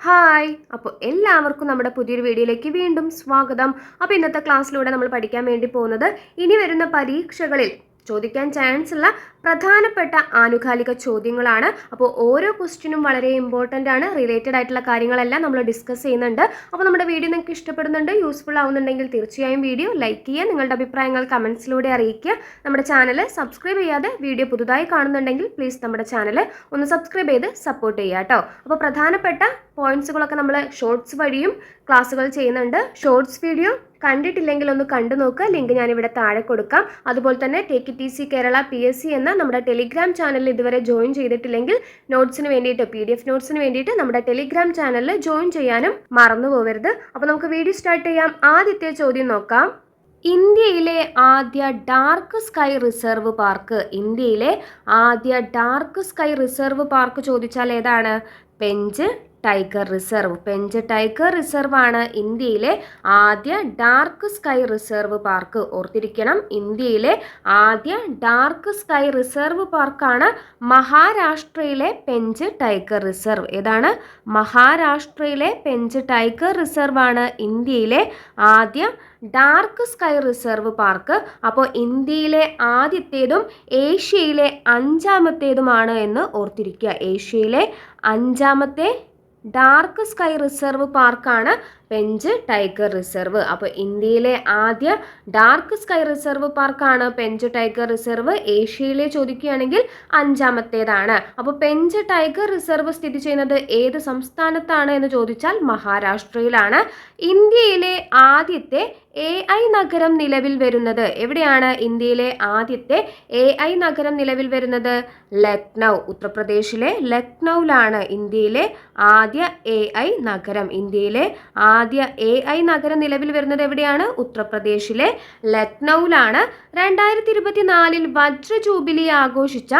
Hi അപ്പോൾ എല്ലാവർക്കും നമ്മുടെ പുതിയൊരു വീഡിയോയിലേക്ക് വീണ്ടും സ്വാഗതം. അപ്പോൾ ഇന്നത്തെ ക്ലാസ്സിലൂടെ നമ്മൾ പഠിക്കാൻ വേണ്ടി പോകുന്നത് ഇനി വരുന്ന പരീക്ഷകളിൽ ചോദിക്കാൻ ചാൻസ് ഉള്ള പ്രധാനപ്പെട്ട ആനുകാലിക ചോദ്യങ്ങളാണ്. അപ്പോൾ ഓരോ ക്വസ്റ്റ്യനും വളരെ ഇമ്പോർട്ടന്റ് ആണ്. റിലേറ്റഡ് ആയിട്ടുള്ള കാര്യങ്ങളെല്ലാം നമ്മൾ ഡിസ്കസ് ചെയ്യുന്നുണ്ട്. അപ്പോൾ നമ്മുടെ വീഡിയോ നിങ്ങൾക്ക് ഇഷ്ടപ്പെടുന്നുണ്ട് യൂസ്ഫുൾ ആവുന്നുണ്ടെങ്കിൽ തീർച്ചയായും വീഡിയോ ലൈക്ക് ചെയ്യുക നിങ്ങളുടെ അഭിപ്രായങ്ങൾ കമൻസിലൂടെ അറിയിക്കുക. നമ്മുടെ ചാനൽ സബ്സ്ക്രൈബ് ചെയ്യാതെ വീഡിയോ പുതുതായി കാണുന്നുണ്ടെങ്കിൽ പ്ലീസ് നമ്മുടെ ചാനൽ ഒന്ന് സബ്സ്ക്രൈബ് ചെയ്ത് സപ്പോർട്ട് ചെയ്യുക കേട്ടോ അപ്പോൾ പ്രധാനപ്പെട്ട പോയിന്റ്സുകളൊക്കെ നമ്മൾ ഷോർട്സ് വഴിയും ക്ലാസ്സുകൾ ചെയ്യുന്നുണ്ട്. ഷോർട്സ് വീഡിയോ കണ്ടിട്ടില്ലെങ്കിൽ ഒന്ന് കണ്ടു നോക്കുക ലിങ്ക് ഞാൻ ഇവിടെ താഴെ കൊടുക്കാം. അതുപോലെ തന്നെ take T C Kerala P S C എന്ന നമ്മുടെ ടെലിഗ്രാം ചാനലിൽ ഇതുവരെ ജോയിൻ ചെയ്തിട്ടില്ലെങ്കിൽ നോട്ട്സിന് വേണ്ടിയിട്ട് പി ഡി എഫ് നോട്ട്സിന് വേണ്ടിയിട്ട് നമ്മുടെ ടെലിഗ്രാം ചാനലിൽ ജോയിൻ ചെയ്യാനും മറന്നു പോകരുത് അപ്പോൾ നമുക്ക് വീഡിയോ സ്റ്റാർട്ട് ചെയ്യാം. ആദ്യത്തെ ചോദ്യം നോക്കാം. ഇന്ത്യയിലെ ആദ്യ ഡാർക്ക് സ്കൈ റിസർവ് പാർക്ക് ഇന്ത്യയിലെ ആദ്യ ഡാർക്ക് സ്കൈ റിസർവ് പാർക്ക് ചോദിച്ചാൽ ഏതാണ്? Pench tiger reserve. Pench tiger reserve ആണ് ഇന്ത്യയിലെ ആദ്യ ഡാർക്ക് സ്കൈ റിസർവ് പാർക്ക്. ഓർത്തിരിക്കണം ഇന്ത്യയിലെ ആദ്യ ഡാർക്ക് സ്കൈ റിസർവ് പാർക്കാണ് മഹാരാഷ്ട്രയിലെ പെഞ്ച് ടൈഗർ റിസർവ്. ഏതാണ്? മഹാരാഷ്ട്രയിലെ പെഞ്ച് ടൈഗർ റിസർവ് ആണ് ഇന്ത്യയിലെ ആദ്യ ഡാർക്ക് സ്കൈ റിസർവ് പാർക്ക്. അപ്പോൾ ഇന്ത്യയിലെ ആദ്യത്തേതും ഏഷ്യയിലെ അഞ്ചാമത്തേതുമാണ് എന്ന് ഓർത്തിരിക്കുക. ഏഷ്യയിലെ അഞ്ചാമത്തെ ഡാർക്ക് സ്കൈ റിസർവ് പാർക്കാണ് പെഞ്ച് ടൈഗർ റിസർവ്. അപ്പോൾ ഇന്ത്യയിലെ ആദ്യ ഡാർക്ക് സ്കൈ റിസർവ് പാർക്കാണ് പെഞ്ച് ടൈഗർ റിസർവ്. ഏഷ്യയിലെ ചോദിക്കുകയാണെങ്കിൽ അഞ്ചാമത്തേതാണ്. അപ്പോൾ പെഞ്ച് ടൈഗർ റിസർവ് സ്ഥിതി ചെയ്യുന്നത് ഏത് സംസ്ഥാനത്താണ് എന്ന് ചോദിച്ചാൽ മഹാരാഷ്ട്രയിലാണ്. ഇന്ത്യയിലെ ആദ്യത്തെ എ ഐ നഗരം നിലവിൽ വരുന്നത് എവിടെയാണ്? ഇന്ത്യയിലെ ആദ്യത്തെ എ ഐ നഗരം നിലവിൽ വരുന്നത് ലക്നൗ ഉത്തർപ്രദേശിലെ ലക്നൗവിലാണ് ഇന്ത്യയിലെ ആദ്യ എ ഐ നഗരം. ഇന്ത്യയിലെ ആദ്യ എ ഐ നഗരം നിലവിൽ വരുന്നത് എവിടെയാണ്? ഉത്തർപ്രദേശിലെ ലക്നൗവിലാണ് രണ്ടായിരത്തി ഇരുപത്തിനാലിൽ വജ്ര ജൂബിലി ആഘോഷിച്ച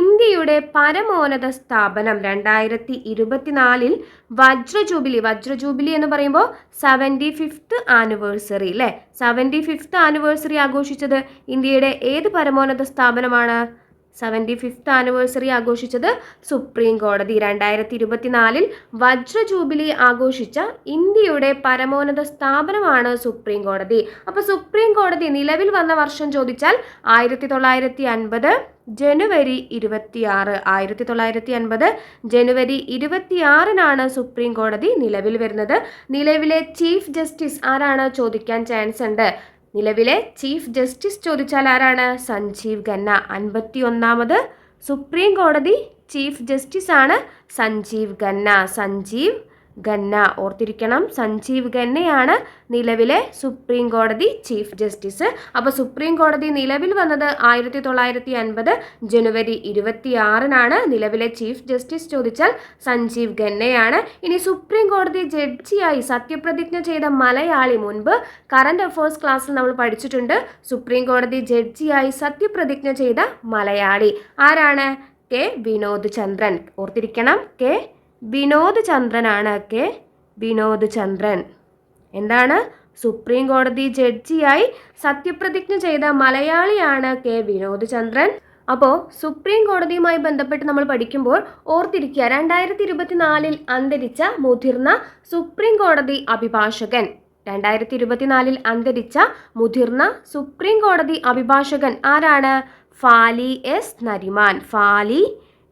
ഇന്ത്യയുടെ പരമോന്നത സ്ഥാപനം. രണ്ടായിരത്തി ഇരുപത്തിനാലിൽ വജ്ര ജൂബിലി വജ്ര ജൂബിലി എന്ന് പറയുമ്പോൾ സെവന്റി ഫിഫ്ത്ത് ആനിവേഴ്സറി അല്ലേ? സെവന്റി ഫിഫ്ത്ത് ആനിവേഴ്സറി ആഘോഷിച്ചത് ഇന്ത്യയുടെ ഏത് പരമോന്നത സ്ഥാപനമാണ്? സെവന്റി ഫിഫ്ത്ത് ആനിവേഴ്സറി ആഘോഷിച്ചത് സുപ്രീം കോടതി. രണ്ടായിരത്തി ഇരുപത്തിനാലിൽ വജ്ര ജൂബിലി ആഘോഷിച്ച ഇന്ത്യയുടെ പരമോന്നത സ്ഥാപനമാണ് സുപ്രീം കോടതി. അപ്പോൾ സുപ്രീം കോടതി നിലവിൽ വന്ന വർഷം ചോദിച്ചാൽ ആയിരത്തി തൊള്ളായിരത്തി അൻപത് ജനുവരി ഇരുപത്തിയാറ്. ആയിരത്തി തൊള്ളായിരത്തി അൻപത് ജനുവരി ഇരുപത്തിയാറിനാണ് സുപ്രീം കോടതി നിലവിൽ വരുന്നത്. നിലവിലെ ചീഫ് ജസ്റ്റിസ് ആരാണ് ചോദിക്കാൻ ചാൻസ് ഉണ്ട് നിലവിലെ ചീഫ് ജസ്റ്റിസ് ചോദിച്ചാൽ ആരാണ്? സഞ്ജീവ് ഖന്ന. അൻപത്തി ഒന്നാമത് സുപ്രീം കോടതി ചീഫ് ആണ് സഞ്ജീവ് ഖന്ന. സഞ്ജീവ് ഖന്ന. ഓർത്തിരിക്കണം സഞ്ജീവ് ഖന്നയാണ് നിലവിലെ സുപ്രീം കോടതി ചീഫ് ജസ്റ്റിസ്. അപ്പോൾ സുപ്രീം കോടതി നിലവിൽ വന്നത് ആയിരത്തി തൊള്ളായിരത്തി അൻപത് ജനുവരി ഇരുപത്തിയാറിനാണ്. നിലവിലെ ചീഫ് ജസ്റ്റിസ് ചോദിച്ചാൽ സഞ്ജീവ് ഖന്നയാണ്. ഇനി സുപ്രീം കോടതി ജഡ്ജിയായി സത്യപ്രതിജ്ഞ ചെയ്ത മലയാളി മുൻപ് കറണ്ട് അഫയേഴ്സ് ക്ലാസ്സിൽ നമ്മൾ പഠിച്ചിട്ടുണ്ട്. സുപ്രീം കോടതി ജഡ്ജിയായി സത്യപ്രതിജ്ഞ ചെയ്ത മലയാളി ആരാണ്? കെ. വിനോദ് ചന്ദ്രൻ. ഓർത്തിരിക്കണം കെ. വിനോദ് ചന്ദ്രനാണ് കെ വിനോദ് ചന്ദ്രൻ എന്താണ്? സുപ്രീം കോടതി ജഡ്ജിയായി സത്യപ്രതിജ്ഞ ചെയ്ത മലയാളിയാണ് കെ വിനോദ് ചന്ദ്രൻ അപ്പോൾ സുപ്രീം കോടതിയുമായി ബന്ധപ്പെട്ട് നമ്മൾ പഠിക്കുമ്പോൾ ഓർത്തിരിക്കുക രണ്ടായിരത്തി ഇരുപത്തിനാലിൽ അന്തരിച്ച മുതിർന്ന സുപ്രീം കോടതി അഭിഭാഷകൻ. രണ്ടായിരത്തി ഇരുപത്തിനാലിൽ അന്തരിച്ച മുതിർന്ന സുപ്രീം കോടതി അഭിഭാഷകൻ ആരാണ്? ഫാലി എസ് നരിമാൻ. ഫാലി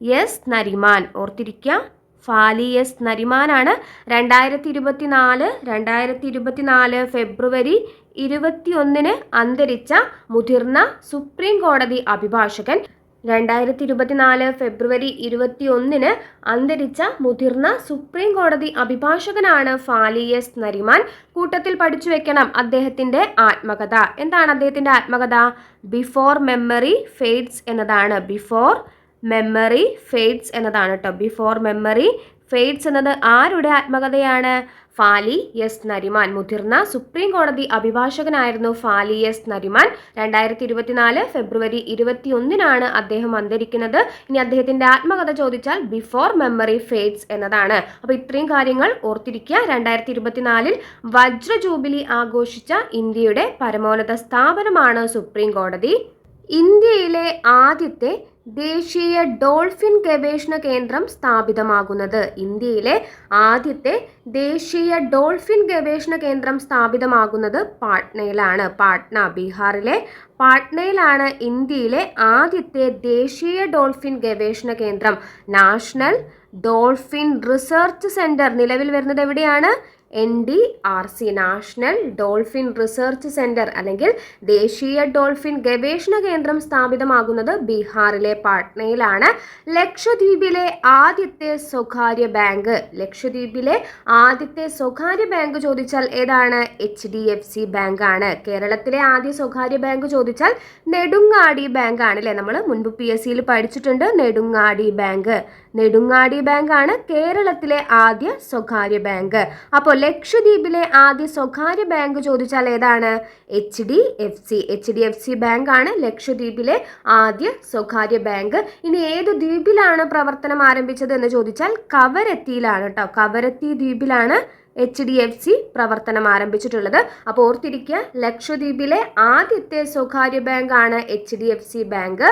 എസ് നരിമാൻ. ഓർത്തിരിക്കുക. ഫാലി എസ് നരിമാനാണ്. രണ്ടായിരത്തി ഇരുപത്തിനാല് രണ്ടായിരത്തി ഇരുപത്തിനാല് ഫെബ്രുവരി ഇരുപത്തിയൊന്നിന് അന്തരിച്ച മുതിർന്ന സുപ്രീം കോടതി അഭിഭാഷകൻ. രണ്ടായിരത്തി ഇരുപത്തിനാല് ഫെബ്രുവരി ഇരുപത്തിയൊന്നിന് അന്തരിച്ച മുതിർന്ന സുപ്രീം കോടതി അഭിഭാഷകനാണ് ഫാലിയസ് നരിമാൻ. കൂട്ടത്തിൽ പഠിച്ചു വെക്കണം അദ്ദേഹത്തിന്റെ ആത്മകഥ. എന്താണ് അദ്ദേഹത്തിന്റെ ആത്മകഥ? ബിഫോർ മെമ്മറി ഫെയ്ഡ്സ് എന്നതാണ്. ബിഫോർ മെമ്മറി ഫെയ്ഡ്സ് എന്നതാണ് കേട്ടോ ബിഫോർ മെമ്മറി ഫെയ്ഡ്സ് എന്നത് ആരുടെ ആത്മകഥയാണ്? ഫാലി എസ് നരിമാൻ. മുതിർന്ന സുപ്രീം കോടതി അഭിഭാഷകനായിരുന്നു ഫാലി എസ് നരിമാൻ. രണ്ടായിരത്തി ഇരുപത്തിനാല് ഫെബ്രുവരി ഇരുപത്തിയൊന്നിനാണ് അദ്ദേഹം അന്തരിക്കുന്നത്. ഇനി അദ്ദേഹത്തിന്റെ ആത്മകഥ ചോദിച്ചാൽ ബിഫോർ മെമ്മറി ഫെയ്ഡ്സ് എന്നതാണ്. അപ്പോൾ ഇത്രയും കാര്യങ്ങൾ ഓർത്തിരിക്കുക. രണ്ടായിരത്തി ഇരുപത്തിനാലിൽ വജ്ര ജൂബിലി ആഘോഷിച്ച ഇന്ത്യയുടെ പരമോന്നത സ്ഥാപനമാണ് സുപ്രീം കോടതി. ഇന്ത്യയിലെ ആദ്യത്തെ ദേശീയ ഡോൾഫിൻ ഗവേഷണ കേന്ദ്രം സ്ഥാപിതമാകുന്നത്. ഇന്ത്യയിലെ ആദ്യത്തെ ദേശീയ ഡോൾഫിൻ ഗവേഷണ കേന്ദ്രം സ്ഥാപിതമാകുന്നത് പാട്നയിലാണ്. പാട്ന ബീഹാറിലെ പാട്നയിലാണ് ഇന്ത്യയിലെ ആദ്യത്തെ ദേശീയ ഡോൾഫിൻ ഗവേഷണ കേന്ദ്രം. നാഷണൽ ഡോൾഫിൻ റിസർച്ച് സെന്റർ നിലവിൽ വരുന്നത് എവിടെയാണ്? N D R C National Dolphin Research Centre അല്ലെങ്കിൽ ദേശീയ ഡോൾഫിൻ ഗവേഷണ കേന്ദ്രം സ്ഥാപിതമാകുന്നത് ബീഹാറിലെ പാട്നയിലാണ്. ലക്ഷദ്വീപിലെ ആദ്യത്തെ സ്വകാര്യ ബാങ്ക്. ലക്ഷദ്വീപിലെ ആദ്യത്തെ സ്വകാര്യ ബാങ്ക് ചോദിച്ചാൽ ഏതാണ്? H D F C bank ആണ് കേരളത്തിലെ ആദ്യ സ്വകാര്യ ബാങ്ക് ചോദിച്ചാൽ നെടുങ്ങാടി ബാങ്ക് ആണല്ലേ നമ്മൾ മുൻപ് പി എസ് സിയിൽ പഠിച്ചിട്ടുണ്ട് നെടുങ്ങാടി ബാങ്ക്. നെടുങ്ങാടി ബാങ്കാണ് കേരളത്തിലെ ആദ്യ സ്വകാര്യ ബാങ്ക്. അപ്പോൾ ലക്ഷദ്വീപിലെ ആദ്യ സ്വകാര്യ ബാങ്ക് ചോദിച്ചാൽ ഏതാണ്? H D F C. H D F C ബാങ്കാണ് ലക്ഷദ്വീപിലെ ആദ്യ സ്വകാര്യ ബാങ്ക്. ഇനി ഏത് ദ്വീപിലാണ് പ്രവർത്തനം ആരംഭിച്ചത് എന്ന് ചോദിച്ചാൽ കവരത്തിയിലാണ് കേട്ടോ കവരത്തി ദ്വീപിലാണ് എച്ച് ഡി എഫ് സി പ്രവർത്തനം ആരംഭിച്ചിട്ടുള്ളത്. അപ്പോൾ ഓർത്തിരിക്കുക ലക്ഷദ്വീപിലെ ആദ്യത്തെ സ്വകാര്യ ബാങ്കാണ് H D F C bank.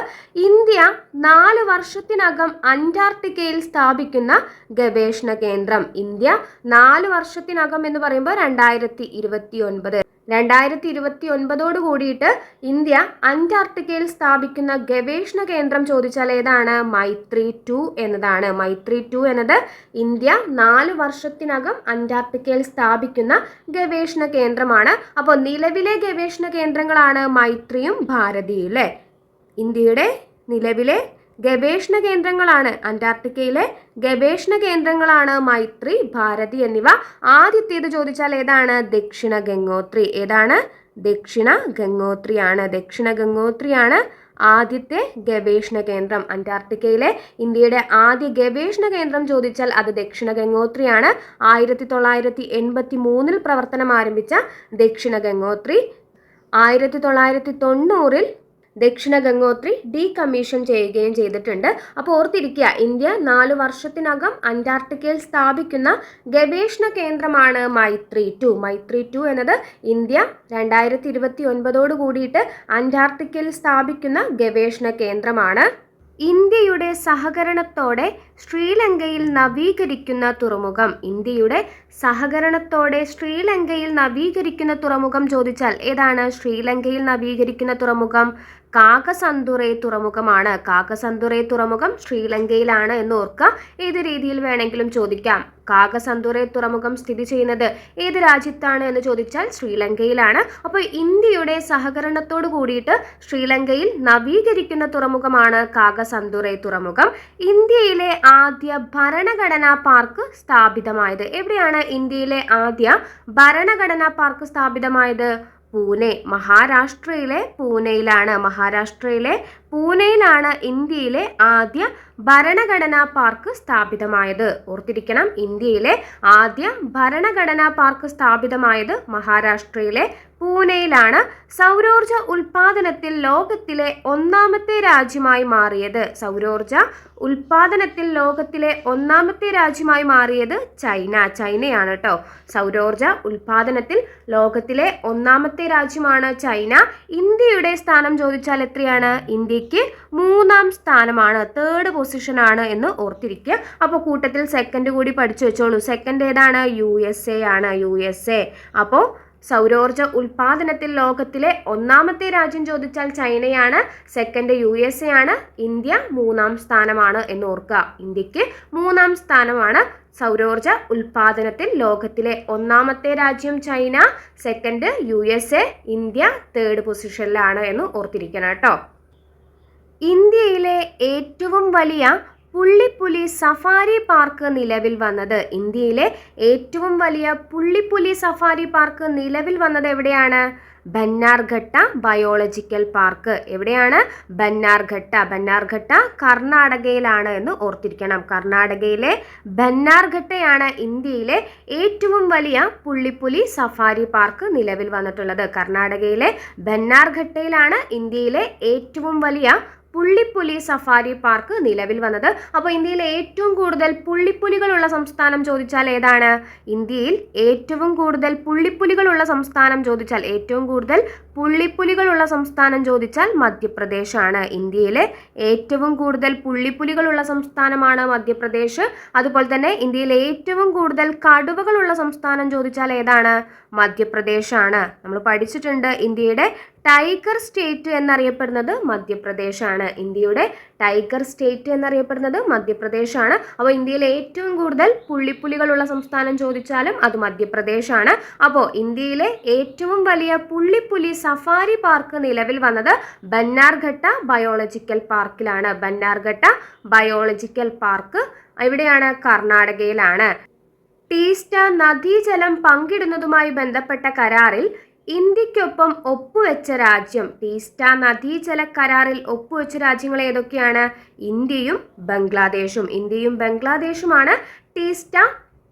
India നാല് വർഷത്തിനകം അന്റാർട്ടിക്കയിൽ സ്ഥാപിക്കുന്ന ഗവേഷണ കേന്ദ്രം ഇന്ത്യ. നാല് വർഷത്തിനകം എന്ന് പറയുമ്പോൾ രണ്ടായിരത്തി ഇരുപത്തി ഒൻപത് രണ്ടായിരത്തി ഇരുപത്തി ഒൻപതോട് കൂടിയിട്ട് ഇന്ത്യ അന്റാർട്ടിക്കയിൽ സ്ഥാപിക്കുന്ന ഗവേഷണ കേന്ദ്രം ചോദിച്ചാൽ ഏതാണ്? മൈത്രി ടു എന്നതാണ്. മൈത്രി ടു എന്നത് ഇന്ത്യ നാല് വർഷത്തിനകം അന്റാർട്ടിക്കയിൽ സ്ഥാപിക്കുന്ന ഗവേഷണ കേന്ദ്രമാണ്. അപ്പോൾ നിലവിലെ ഗവേഷണ കേന്ദ്രങ്ങളാണ് മൈത്രിയും ഭാരതിയും അല്ലേ ഇന്ത്യയുടെ നിലവിലെ ഗവേഷണ കേന്ദ്രങ്ങളാണ് അന്റാർട്ടിക്കയിലെ ഗവേഷണ കേന്ദ്രങ്ങളാണ് മൈത്രി ഭാരതി എന്നിവ. ആദ്യത്തേത് ചോദിച്ചാൽ ഏതാണ്? ദക്ഷിണ ഗംഗോത്രി. ഏതാണ്? ദക്ഷിണ ഗംഗോത്രിയാണ്. ദക്ഷിണ ഗംഗോത്രിയാണ് ആദ്യത്തെ ഗവേഷണ കേന്ദ്രം. അന്റാർട്ടിക്കയിലെ ഇന്ത്യയുടെ ആദ്യ ഗവേഷണ കേന്ദ്രം ചോദിച്ചാൽ അത് ദക്ഷിണ ഗംഗോത്രിയാണ്. ആയിരത്തി തൊള്ളായിരത്തി എൺപത്തി മൂന്നിൽ പ്രവർത്തനം ആരംഭിച്ച ദക്ഷിണ ഗംഗോത്രി. ആയിരത്തി തൊള്ളായിരത്തി തൊണ്ണൂറിൽ ദക്ഷിണ ഗംഗോത്രി ഡീകമ്മീഷൻ ചെയ്യുകയും ചെയ്തിട്ടുണ്ട്. അപ്പോൾ ഓർത്തിരിക്കുക ഇന്ത്യ നാല് വർഷത്തിനകം അന്റാർട്ടിക്കയിൽ സ്ഥാപിക്കുന്ന ഗവേഷണ കേന്ദ്രമാണ് മൈത്രി ടു. മൈത്രി ടു എന്നത് ഇന്ത്യ രണ്ടായിരത്തി ഇരുപത്തി ഒൻപതോട് കൂടിയിട്ട് അന്റാർട്ടിക്കയിൽ സ്ഥാപിക്കുന്ന ഗവേഷണ കേന്ദ്രമാണ്. ഇന്ത്യയുടെ സഹകരണത്തോടെ ശ്രീലങ്കയിൽ നവീകരിക്കുന്ന തുറമുഖം. ഇന്ത്യയുടെ സഹകരണത്തോടെ ശ്രീലങ്കയിൽ നവീകരിക്കുന്ന തുറമുഖം ചോദിച്ചാൽ ഏതാണ്? ശ്രീലങ്കയിൽ നവീകരിക്കുന്ന തുറമുഖം. കാകസന്തുറേ തുറമുഖമാണ്. കാക്കസന്തുറൈ തുറമുഖം ശ്രീലങ്കയിലാണ് എന്ന് ഓർക്കുക ഏത് രീതിയിൽ വേണമെങ്കിലും ചോദിക്കാം. കാകസന്തുറേ തുറമുഖം സ്ഥിതി ചെയ്യുന്നത് ഏത് രാജ്യത്താണ് എന്ന് ചോദിച്ചാൽ ശ്രീലങ്കയിലാണ്. അപ്പോൾ ഇന്ത്യയുടെ സഹകരണത്തോട് കൂടിയിട്ട് ശ്രീലങ്കയിൽ നവീകരിക്കുന്ന തുറമുഖമാണ് കാകസന്തുറേ തുറമുഖം. ഇന്ത്യയിലെ ആദ്യ ഭരണഘടനാ പാർക്ക് സ്ഥാപിതമായത്. എവിടെയാണ് ഇന്ത്യയിലെ ആദ്യ ഭരണഘടനാ പാർക്ക് സ്ഥാപിതമായത്? പൂനെ മഹാരാഷ്ട്രയിലെ പൂനെയിലാണ്. മഹാരാഷ്ട്രയിലെ പൂനെയിലാണ് ഇന്ത്യയിലെ ആദ്യ ഭരണഘടനാ പാർക്ക് സ്ഥാപിതമായത്. ഓർത്തിരിക്കണം ഇന്ത്യയിലെ ആദ്യ ഭരണഘടനാ പാർക്ക് സ്ഥാപിതമായത് മഹാരാഷ്ട്രയിലെ പൂനെയിലാണ്. സൗരോർജ ഉൽപാദനത്തിൽ ലോകത്തിലെ ഒന്നാമത്തെ രാജ്യമായി മാറിയത് സൗരോർജ ഉൽപാദനത്തിൽ ലോകത്തിലെ ഒന്നാമത്തെ രാജ്യമായി മാറിയത് ചൈന. ചൈനയാണ് കേട്ടോ സൗരോർജ ഉൽപാദനത്തിൽ ലോകത്തിലെ ഒന്നാമത്തെ രാജ്യമാണ് ചൈന. ഇന്ത്യയുടെ സ്ഥാനം ചോദിച്ചാൽ എത്രയാണ്? ഇന്ത്യയ്ക്ക് മൂന്നാം സ്ഥാനമാണ് തേർഡ് പൊസിഷൻ ആണ് എന്ന് ഓർത്തിരിക്കുക. അപ്പോൾ കൂട്ടത്തിൽ സെക്കൻഡ് കൂടി പഠിച്ചു വെച്ചോളൂ. സെക്കൻഡ് ഏതാണ്? യു എസ് എ ആണ് യു എസ് എ അപ്പോൾ സൗരോർജ ഉൽപാദനത്തിൽ ലോകത്തിലെ ഒന്നാമത്തെ രാജ്യം ചോദിച്ചാൽ ചൈനയാണ്. സെക്കൻഡ് യു എസ് എ ആണ് ഇന്ത്യ മൂന്നാം സ്ഥാനമാണ് എന്ന് ഓർക്കുക. ഇന്ത്യയ്ക്ക് മൂന്നാം സ്ഥാനമാണ് സൗരോർജ ഉൽപാദനത്തിൽ ലോകത്തിലെ ഒന്നാമത്തെ രാജ്യം China. Second U S A India third പൊസിഷനിലാണ് എന്ന് ഓർത്തിരിക്കണം കേട്ടോ. ഇന്ത്യയിലെ ഏറ്റവും വലിയ പുള്ളിപ്പുലി സഫാരി പാർക്ക് നിലവിൽ വന്നത്. ഇന്ത്യയിലെ ഏറ്റവും വലിയ പുള്ളിപ്പുലി സഫാരി പാർക്ക് നിലവിൽ വന്നത് എവിടെയാണ്? Bannerghatta biological park. എവിടെയാണ്? ബന്നാർഘട്ട. ബന്നാർഘട്ട കർണാടകയിലാണ് എന്ന് ഓർത്തിരിക്കണം. കർണാടകയിലെ ബന്നാർഘട്ടയാണ് ഇന്ത്യയിലെ ഏറ്റവും വലിയ പുള്ളിപ്പുലി സഫാരി പാർക്ക് നിലവിൽ വന്നിട്ടുള്ളത്. കർണാടകയിലെ ബന്നാർഘട്ടയിലാണ് ഇന്ത്യയിലെ ഏറ്റവും വലിയ പുള്ളിപ്പുലി സഫാരി പാർക്ക് നിലവിൽ വന്നത്. അപ്പോൾ ഇന്ത്യയിലെ ഏറ്റവും കൂടുതൽ പുള്ളിപ്പുലികളുള്ള സംസ്ഥാനം ചോദിച്ചാൽ ഏതാണ്? ഇന്ത്യയിൽ ഏറ്റവും കൂടുതൽ പുള്ളിപ്പുലികളുള്ള സംസ്ഥാനം ചോദിച്ചാൽ ഏറ്റവും കൂടുതൽ പുള്ളിപ്പുലികളുള്ള സംസ്ഥാനം ചോദിച്ചാൽ മധ്യപ്രദേശാണ്. ഇന്ത്യയിലെ ഏറ്റവും കൂടുതൽ പുള്ളിപ്പുലികളുള്ള സംസ്ഥാനമാണ് മധ്യപ്രദേശ്. അതുപോലെ തന്നെ ഇന്ത്യയിലെ ഏറ്റവും കൂടുതൽ കടുവകളുള്ള സംസ്ഥാനം ചോദിച്ചാൽ ഏതാണ്? മധ്യപ്രദേശാണ്. നമ്മൾ പഠിച്ചിട്ടുണ്ട് ഇന്ത്യയുടെ ടൈഗർ സ്റ്റേറ്റ് എന്നറിയപ്പെടുന്നത് മധ്യപ്രദേശാണ്. ഇന്ത്യയുടെ ടൈഗർ സ്റ്റേറ്റ് എന്നറിയപ്പെടുന്നത് മധ്യപ്രദേശാണ്. അപ്പോൾ ഇന്ത്യയിലെ ഏറ്റവും കൂടുതൽ പുള്ളിപ്പുലികളുള്ള സംസ്ഥാനം ചോദിച്ചാലും അത് മധ്യപ്രദേശാണ്. അപ്പോൾ ഇന്ത്യയിലെ ഏറ്റവും വലിയ പുള്ളിപ്പുലി സഫാരി പാർക്ക് നിലവിൽ വന്നത് ബന്നാർഘട്ട ബയോളജിക്കൽ പാർക്കിലാണ്. ബന്നാർഘട്ട ബയോളജിക്കൽ പാർക്ക് എവിടെയാണ് കർണാടകയിലാണ്. ടീസ്റ്റ നദീജലം പങ്കിടുന്നതുമായി ബന്ധപ്പെട്ട കരാറിൽ ഇന്ത്യക്കൊപ്പം ഒപ്പുവെച്ച രാജ്യം. ടീസ്റ്റ നദീജല കരാറിൽ ഒപ്പുവെച്ച രാജ്യങ്ങൾ ഏതൊക്കെയാണ്? ഇന്ത്യയും ബംഗ്ലാദേശും. ഇന്ത്യയും ബംഗ്ലാദേശുമാണ് ടീസ്റ്റ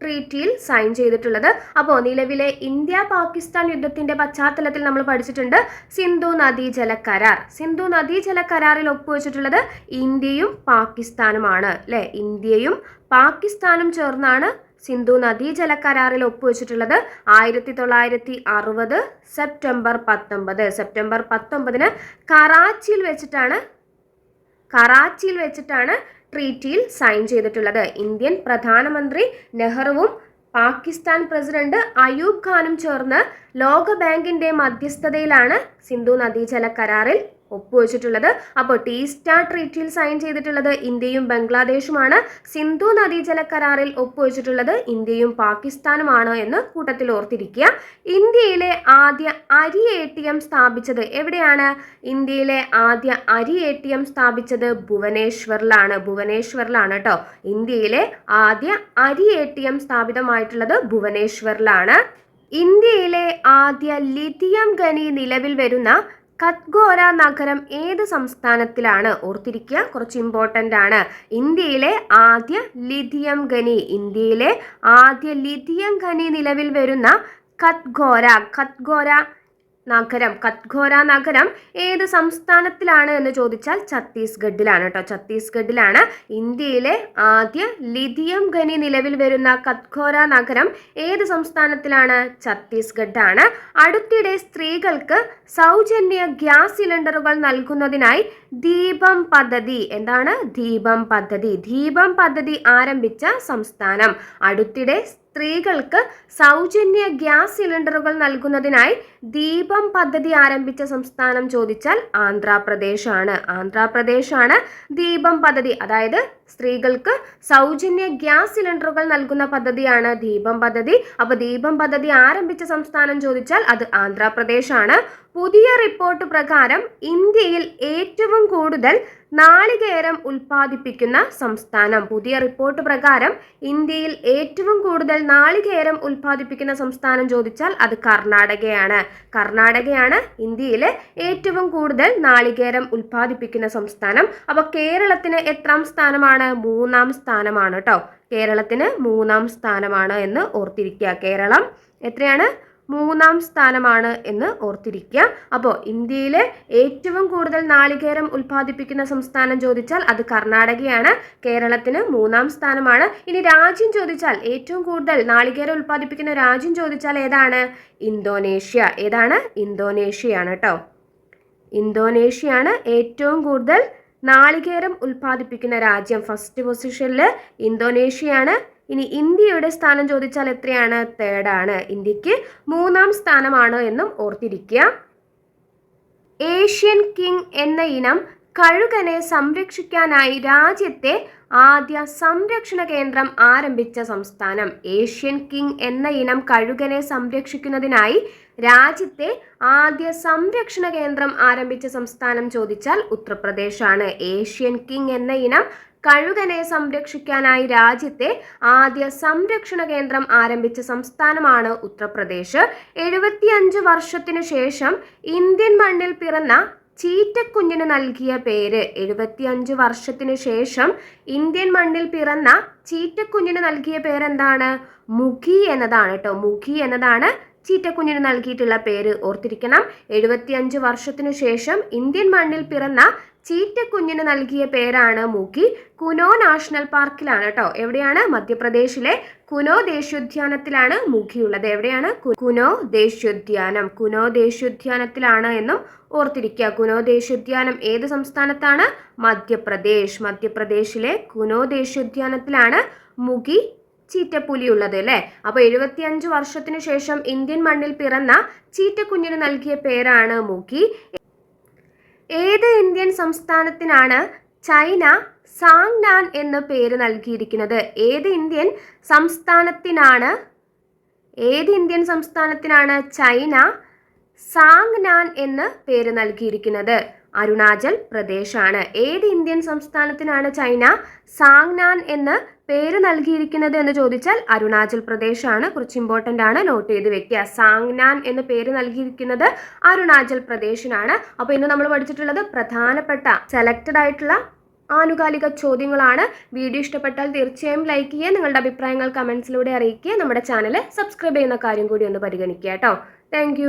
ട്രീറ്റിയിൽ സൈൻ ചെയ്തിട്ടുള്ളത്. അപ്പോൾ നിലവിലെ ഇന്ത്യ പാകിസ്ഥാൻ യുദ്ധത്തിന്റെ പശ്ചാത്തലത്തിൽ നമ്മൾ പഠിച്ചിട്ടുണ്ട് സിന്ധു നദീജല കരാർ. സിന്ധു നദീജല കരാറിൽ ഒപ്പുവെച്ചിട്ടുള്ളത് ഇന്ത്യയും പാകിസ്ഥാനുമാണ്. അല്ലെ ഇന്ത്യയും പാകിസ്ഥാനും ചേർന്നാണ് സിന്ധു നദീജല കരാറിൽ ഒപ്പുവെച്ചിട്ടുള്ളത് ആയിരത്തി തൊള്ളായിരത്തി അറുപത് സെപ്റ്റംബർ പത്തൊമ്പത്. സെപ്റ്റംബർ പത്തൊമ്പതിന് കറാച്ചിയിൽ വെച്ചിട്ടാണ് കറാച്ചിയിൽ വെച്ചിട്ടാണ് ട്രീറ്റിയിൽ സൈൻ ചെയ്തിട്ടുള്ളത്. ഇന്ത്യൻ പ്രധാനമന്ത്രി നെഹ്റുവും പാകിസ്ഥാൻ പ്രസിഡന്റ് അയൂബ് ഖാനും ചേർന്ന് ലോകബാങ്കിന്റെ മധ്യസ്ഥതയിലാണ് സിന്ധു നദീജല കരാറിൽ ഒപ്പുവെച്ചിട്ടുള്ളത്. അപ്പോൾ ടീ സ്റ്റാർ സൈൻ ചെയ്തിട്ടുള്ളത് ഇന്ത്യയും ബംഗ്ലാദേശുമാണ്. സിന്ധു നദീജല കരാറിൽ ഒപ്പുവെച്ചിട്ടുള്ളത് ഇന്ത്യയും പാകിസ്ഥാനുമാണ് എന്ന് കൂട്ടത്തിൽ ഓർത്തിരിക്കുക. ഇന്ത്യയിലെ ആദ്യ അരി എ ടി എം സ്ഥാപിച്ചത് എവിടെയാണ്? ഇന്ത്യയിലെ ആദ്യ അരി എ ടി എം സ്ഥാപിച്ചത് ഭുവനേശ്വറിലാണ്. ഭുവനേശ്വറിലാണ് കേട്ടോ. ഇന്ത്യയിലെ ആദ്യ അരി എ ടി എം സ്ഥാപിതമായിട്ടുള്ളത് ഭുവനേശ്വറിലാണ്. ഇന്ത്യയിലെ ആദ്യ ലിഥിയം ഖനി നിലവിൽ വരുന്ന കത്ഗോര നഗരം ഏത് സംസ്ഥാനത്തിലാണ്? ഓർത്തിരിക്കുക കുറച്ച് ഇമ്പോർട്ടന്റ് ആണ്. ഇന്ത്യയിലെ ആദ്യ ലിഥിയം ഖനി ഇന്ത്യയിലെ ആദ്യ ലിഥിയം ഖനി നിലവിൽ വരുന്ന കത്ഗോര. കത്ഗോര നഗരം കത്ഘോര നഗരം ഏത് സംസ്ഥാനത്തിലാണ് എന്ന് ചോദിച്ചാൽ ഛത്തീസ്ഗഡിലാണ് കേട്ടോ. ഛത്തീസ്ഗഡിലാണ് ഇന്ത്യയിലെ ആദ്യ ലിഥിയം ഖനി നിലവിൽ വരുന്ന കത്ഘോര നഗരം ഏത് സംസ്ഥാനത്തിലാണ്? ഛത്തീസ്ഗഡാണ്. അടുത്തിടെ സ്ത്രീകൾക്ക് സൗജന്യ ഗ്യാസ് സിലിണ്ടറുകൾ നൽകുന്നതിനായി ദീപം പദ്ധതി. എന്താണ്? ദീപം പദ്ധതി. ദീപം പദ്ധതി ആരംഭിച്ച സംസ്ഥാനം. അടുത്തിടെ സ്ത്രീകൾക്ക് സൗജന്യ ഗ്യാസ് സിലിണ്ടറുകൾ നൽകുന്നതിനായി ദീപം പദ്ധതി ആരംഭിച്ച സംസ്ഥാനം ചോദിച്ചാൽ ആന്ധ്രാപ്രദേശാണ്. ആന്ധ്രാപ്രദേശാണ് ദീപം പദ്ധതി. അതായത് സ്ത്രീകൾക്ക് സൗജന്യ ഗ്യാസ് സിലിണ്ടറുകൾ നൽകുന്ന പദ്ധതിയാണ് ദീപം പദ്ധതി. അപ്പോൾ ദീപം പദ്ധതി ആരംഭിച്ച സംസ്ഥാനം ചോദിച്ചാൽ അത് ആന്ധ്രാപ്രദേശാണ്. പുതിയ റിപ്പോർട്ട് പ്രകാരം ഇന്ത്യയിൽ ഏറ്റവും കൂടുതൽ നാളികേരം ഉൽപ്പാദിപ്പിക്കുന്ന സംസ്ഥാനം. പുതിയ റിപ്പോർട്ട് പ്രകാരം ഇന്ത്യയിൽ ഏറ്റവും കൂടുതൽ നാളികേരം ഉൽപ്പാദിപ്പിക്കുന്ന സംസ്ഥാനം ചോദിച്ചാൽ അത് കർണാടകയാണ്. കർണാടകയാണ് ഇന്ത്യയിലെ ഏറ്റവും കൂടുതൽ നാളികേരം ഉൽപ്പാദിപ്പിക്കുന്ന സംസ്ഥാനം. അപ്പോൾ കേരളത്തിന് എത്രാം സ്ഥാനമാണ്? മൂന്നാം സ്ഥാനമാണ് കേട്ടോ കേരളത്തിന് മൂന്നാം സ്ഥാനമാണ് എന്ന് ഓർത്തിരിക്കുക. കേരളം എത്രയാണ്? മൂന്നാം സ്ഥാനമാണ് എന്ന് ഓർത്തിരിക്കുക. അപ്പോൾ ഇന്ത്യയിലെ ഏറ്റവും കൂടുതൽ നാളികേരം ഉൽപ്പാദിപ്പിക്കുന്ന സംസ്ഥാനം ചോദിച്ചാൽ അത് കർണാടകയാണ്. കേരളത്തിന് മൂന്നാം സ്ഥാനമാണ്. ഇനി രാജ്യം ചോദിച്ചാൽ ഏറ്റവും കൂടുതൽ നാളികേരം ഉൽപ്പാദിപ്പിക്കുന്ന രാജ്യം ചോദിച്ചാൽ ഏതാണ്? ഇന്തോനേഷ്യ. ഏതാണ്? ഇന്തോനേഷ്യയാണ് കേട്ടോ ഇന്തോനേഷ്യയാണ് ഏറ്റവും കൂടുതൽ നാളികേരം ഉൽപ്പാദിപ്പിക്കുന്ന രാജ്യം ഫസ്റ്റ് പൊസിഷനിൽ ഇന്തോനേഷ്യയാണ്. ഇനി ഇന്ത്യയുടെ സ്ഥാനം ചോദിച്ചാൽ എത്രയാണ്? തേർഡാണ് ഇന്ത്യയ്ക്ക് മൂന്നാം സ്ഥാനമാണ് എന്നും ഓർത്തിരിക്കുക. ഏഷ്യൻ കിങ് എന്ന ഇനം കഴുകനെ സംരക്ഷിക്കാനായി രാജ്യത്തെ ആദ്യ സംരക്ഷണ കേന്ദ്രം ആരംഭിച്ച സംസ്ഥാനം. ഏഷ്യൻ കിങ് എന്ന ഇനം കഴുകനെ സംരക്ഷിക്കുന്നതിനായി രാജ്യത്തെ ആദ്യ സംരക്ഷണ കേന്ദ്രം ആരംഭിച്ച സംസ്ഥാനം ചോദിച്ചാൽ ഉത്തർപ്രദേശാണ്. ഏഷ്യൻ കിങ് എന്ന ഇനം കഴുകനെ സംരക്ഷിക്കാനായി രാജ്യത്തെ ആദ്യ സംരക്ഷണ കേന്ദ്രം ആരംഭിച്ച സംസ്ഥാനമാണ് ഉത്തർപ്രദേശ്. എഴുപത്തിയഞ്ച് വർഷത്തിനു ശേഷം ഇന്ത്യൻ മണ്ണിൽ പിറന്ന ചീറ്റക്കുഞ്ഞിന് നൽകിയ പേര് എഴുപത്തിയഞ്ച് വർഷത്തിനു ശേഷം ഇന്ത്യൻ മണ്ണിൽ പിറന്ന ചീറ്റക്കുഞ്ഞിന് നൽകിയ പേരെന്താണ്? മുഖി എന്നതാണ് കേട്ടോ. മുഖി എന്നതാണ് ചീറ്റക്കുഞ്ഞിന് നൽകിയിട്ടുള്ള പേര്. ഓർത്തിരിക്കണം. എഴുപത്തിയഞ്ച് വർഷത്തിനു ശേഷം ഇന്ത്യൻ മണ്ണിൽ പിറന്ന ചീറ്റക്കുഞ്ഞിന് നൽകിയ പേരാണ് മൂക്കി. കുനോ നാഷണൽ പാർക്കിലാണ് കേട്ടോ എവിടെയാണ്? മധ്യപ്രദേശിലെ കുനോ ദേശീയോദ്യാനത്തിലാണ് മൂക്കിയുള്ളത്. എവിടെയാണ്? കുനോ ദേശീയോദ്യാനം കുനോ ദേശീയോദ്യാനത്തിലാണ് എന്നും ഓർത്തിരിക്കുക. കുനോ ദേശീയോദ്യാനം ഏത് സംസ്ഥാനത്താണ്? മധ്യപ്രദേശ്. മധ്യപ്രദേശിലെ കുനോ ദേശീയോദ്യാനത്തിലാണ് മുഗി ചീറ്റപ്പുലിയുള്ളത് അല്ലേ? അപ്പോൾ എഴുപത്തിയഞ്ച് വർഷത്തിനു ശേഷം ഇന്ത്യൻ മണ്ണിൽ പിറന്ന ചീറ്റക്കുഞ്ഞിന് നൽകിയ പേരാണ് മുഗി ഏത് ഇന്ത്യൻ സംസ്ഥാനത്തിനാണ് ചൈന സാങ്നാൻ എന്ന പേര് നൽകിയിരിക്കുന്നത്? ഏത് ഇന്ത്യൻ സംസ്ഥാനത്തിനാണ് ഏത് ഇന്ത്യൻ സംസ്ഥാനത്തിനാണ് ചൈന സാങ്നാൻ എന്ന് പേര് നൽകിയിരിക്കുന്നത്? അരുണാചൽ പ്രദേശാണ്. ഏത് ഇന്ത്യൻ സംസ്ഥാനത്തിനാണ് ചൈന സാങ്നാൻ എന്ന് പേര് നൽകിയിരിക്കുന്നത് എന്ന് ചോദിച്ചാൽ അരുണാചൽ ആണ് കുറച്ച് ഇമ്പോർട്ടന്റ് ആണ്. നോട്ട് ചെയ്ത് വെക്കുക. സാങ്നാൻ എന്ന് പേര് നൽകിയിരിക്കുന്നത് അരുണാചൽ പ്രദേശിനാണ്. അപ്പോൾ ഇന്ന് നമ്മൾ പഠിച്ചിട്ടുള്ളത് പ്രധാനപ്പെട്ട സെലക്റ്റഡ് ആയിട്ടുള്ള ആനുകാലിക ചോദ്യങ്ങളാണ്. വീഡിയോ ഇഷ്ടപ്പെട്ടാൽ തീർച്ചയായും ലൈക്ക് ചെയ്യുക. നിങ്ങളുടെ അഭിപ്രായങ്ങൾ കമൻസിലൂടെ അറിയിക്കുക. നമ്മുടെ ചാനൽ സബ്സ്ക്രൈബ് ചെയ്യുന്ന കാര്യം കൂടി ഒന്ന് പരിഗണിക്കുക കേട്ടോ. താങ്ക്